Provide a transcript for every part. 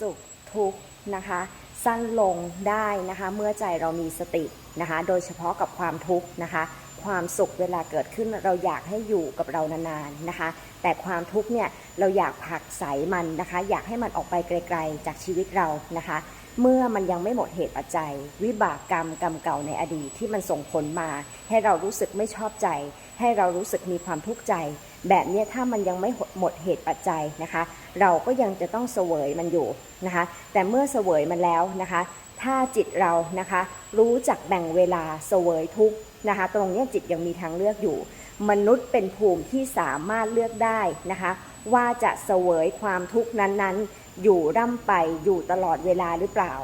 สุขทุกข์นะคะ สั้นลงได้นะคะ เมื่อใจเรามีสตินะคะ โดยเฉพาะกับความทุกข์นะคะ ความสุขเวลาเกิดขึ้นเราอยากให้อยู่กับเรานานๆนะคะ แต่ความทุกข์เนี่ยเราอยากผลักไสมันนะคะ อยากให้มันออกไปไกลๆจากชีวิตเรานะคะ เมื่อมันยังไม่หมดเหตุปัจจัย วิบากกรรมกรรมเก่าในอดีตที่มันส่งผลมา ให้เรารู้สึกไม่ชอบใจ ให้เรารู้สึกมีความทุกข์ใจ แบบนี้ถ้ามันยังไม่หมดเหตุปัจจัยนะคะ เราก็ยังจะต้องเสวยมันอยู่นะคะ แต่เมื่อเสวยมันแล้วนะคะ ถ้าจิตเรานะคะรู้จักแบ่งเวลาเสวยทุกนะคะ ตรงนี้จิตยังมีทางเลือกอยู่ มนุษย์เป็นภูมิที่สามารถเลือกได้นะคะ ว่าจะเสวยความทุกข์นั้นๆ อยู่ร่ำไปอยู่ตลอดเวลาหรือเปล่า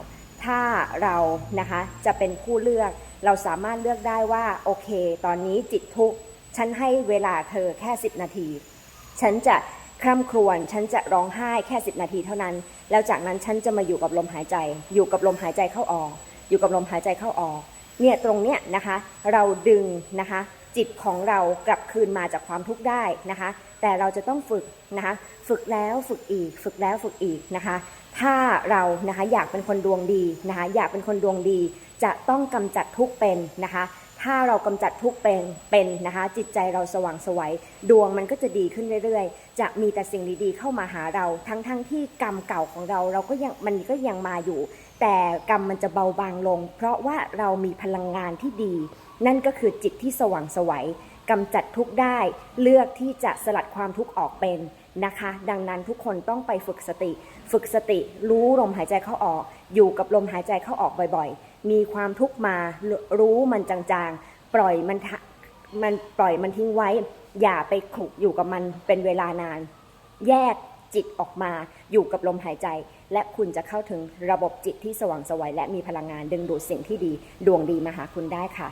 ถ้าเรานะคะจะเป็นผู้เลือก เราสามารถเลือกได้ว่าโอเค ตอนนี้จิตทุกข์ ฉันให้เวลาเธอแค่10นาที ฉันจะคร่ำครวญ ฉันจะร้องไห้แค่10นาทีเท่านั้น แล้วจากนั้นฉันจะมาอยู่กับลมหายใจ อยู่กับลมหายใจเข้าออก อยู่กับลมหายใจเข้าออก เนี่ยตรงเนี้ยนะคะ เราดึงนะคะ จิตของเรากลับคืนมาจากความทุกข์ได้นะคะ แต่เราจะต้องฝึกนะคะ ฝึกแล้วฝึกอีก ฝึกแล้วฝึกอีกนะคะ ถ้าเรานะคะอยากเป็นคนดวงดีนะคะ อยากเป็นคนดวงดี จะต้องกำจัดทุกเป็นนะคะ ถ้าเรากำจัดทุกเป็นเป็นนะคะ จิตใจเราสว่างไสวยดวงมันก็จะดีขึ้นเรื่อยๆ จะมีแต่สิ่งดีๆเข้ามาหาเรา ทั้งๆทที่กรรมเก่าของเราเราก็ยังมันก็ยังมาอยู่ แต่กรรมมันจะเบาบางลง เพราะว่าเรามีพลังงานที่ดี นั่นก็คือจิตที่สว่างไสวยกำจัดทุกได้ เลือกที่จะสลัดความทุกข์ออกเป็นนะคะ ดังนั้นทุกคนต้องไปฝึกสติ ฝึกสติรู้ลมหายใจเข้าออก อยู่กับลมหายใจเข้าออกบ่อยๆ มีความทุกข์มารู้มันจางๆ ปล่อยมันทะมันปล่อยมันทิ้งไว้ อย่าไปขลุกอยู่กับมันเป็นเวลานาน แยกจิตออกมาอยู่กับลมหายใจ และคุณจะเข้าถึงระบบจิตที่สว่างไสวัยและมีพลังงานดึงดูดสิ่งที่ดีดวงดีมาหาคุณได้ค่ะ